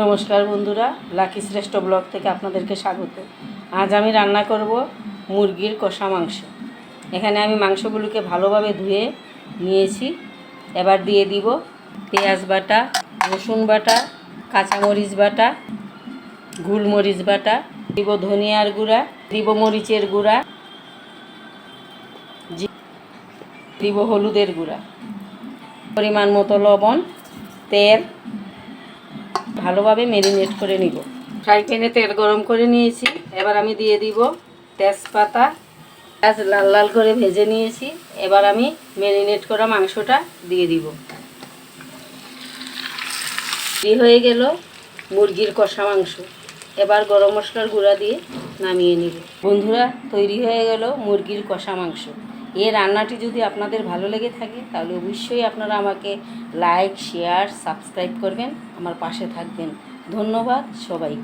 নমস্কার বন্ধুরা, লাকি শ্রেষ্ঠ ব্লগ থেকে আপনাদেরকে স্বাগত। আজ আমি রান্না করব মুরগির কষা মাংস। এখানে আমি মাংসগুলোকে ভালোভাবে ধুয়ে নিয়েছি। এবার দিয়ে দিব পেঁয়াজ বাটা, রসুন বাটা, কাঁচামরিচ বাটা, গোলমরিচ বাটা, দিব ধনিয়ার গুঁড়া, দিব মরিচের গুঁড়া দিব হলুদের গুঁড়া, পরিমাণ মতো লবণ, তেল ভালোভাবে মেরিনেট করে নিব। ফ্রাই প্যানে তেল গরম করে নিয়েছি। এবার আমি দিয়ে দিব তেজপাতা। পেঁয়াজ লাল লাল করে ভেজে নিয়েছি। এবার আমি মেরিনেট করা মাংসটা দিয়ে দিব। হয়ে গেল মুরগির কষা মাংস। এবার গরম মশলার গুঁড়া দিয়ে নামিয়ে নিব। বন্ধুরা, তৈরি হয়ে গেল মুরগির কষা মাংস। এই রান্নাটি যদি আপনাদের ভালো লেগে থাকে, তাহলে অবশ্যই আপনারা আমাকে লাইক শেয়ার সাবস্ক্রাইব করবেন। আমার পাশে থাকবেন। ধন্যবাদ সবাইকে।